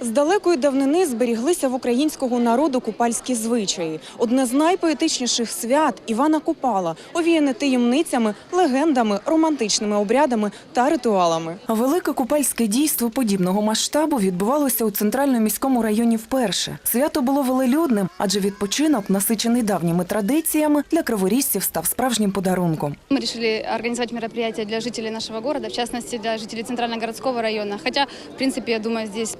З далекої давнини зберіглися в українського народу купальські звичаї. Одне з найпоетичніших свят Івана Купала, овіяне таємницями, легендами, романтичними обрядами та ритуалами. Велике купальське дійство подібного масштабу відбувалося у центральному міському районі вперше. Свято було велелюдним, адже відпочинок, насичений давніми традиціями, для криворіжців став справжнім подарунком. Мы решили организовать мероприятие для жителей нашего города, в частности для жителей Центрально-городского района. Хотя, в принципе, я думаю, здесь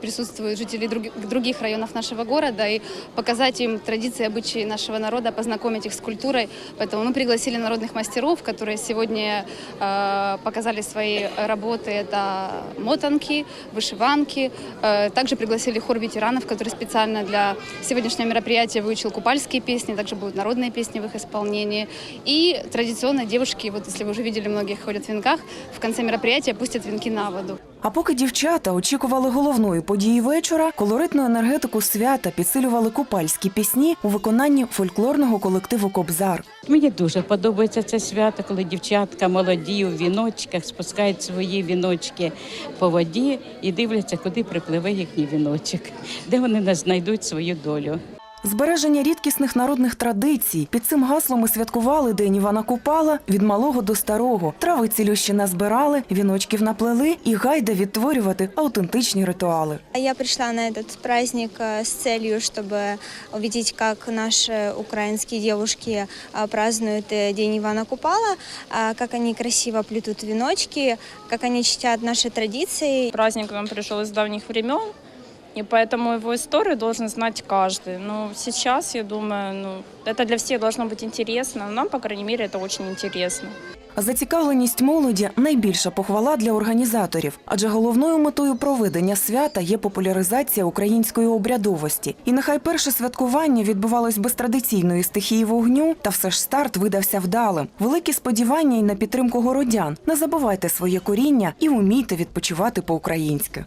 присутствуют жители други- других районов нашего города и показать им традиции, обычаи нашего народа, познакомить их с культурой. Поэтому мы пригласили народных мастеров, которые сегодня э, показали свои работы. Это мотанки, вышиванки. Э, также пригласили хор ветеранов, который специально для сегодняшнего мероприятия выучил купальские песни, также будут народные песни в их исполнении. И традиционно девушки, вот если вы уже видели, многие ходят в венках, в конце мероприятия пустят венки на воду. А поки дівчата очікували головної події вечора, колоритну енергетику свята підсилювали купальські пісні у виконанні фольклорного колективу Кобзар. Мені дуже подобається це свято, коли дівчатка молоді у віночках спускають свої віночки по воді і дивляться, куди припливе їхній віночок, де вони знайдуть свою долю. Збереження рідкісних народних традицій. Під цим гаслом ми святкували День Івана Купала від малого до старого. Трави цілющі назбирали, віночків наплели і гайда відтворювати автентичні ритуали. Я пришла на этот праздник э, с целью, чтобы увидеть, как наши украинские девушки а, празднуют э, День Ивана Купала, а, как они красиво плетут веночки, как они чтят наши традиции. Праздник нам пришел из давних времен, и поэтому его историю должен знать каждый. Но сейчас, я думаю, ну, это для всех должно быть интересно. Нам, по крайней мере, это очень интересно. Зацікавленість молоді найбільша похвала для організаторів, адже головною метою проведення свята є популяризація української обрядовості. І нехай перше святкування відбувалось без традиційної стихії вогню, та все ж старт видався вдалим. Великі сподівання й на підтримку городян. Не забувайте своє коріння і умійте відпочивати по-українськи.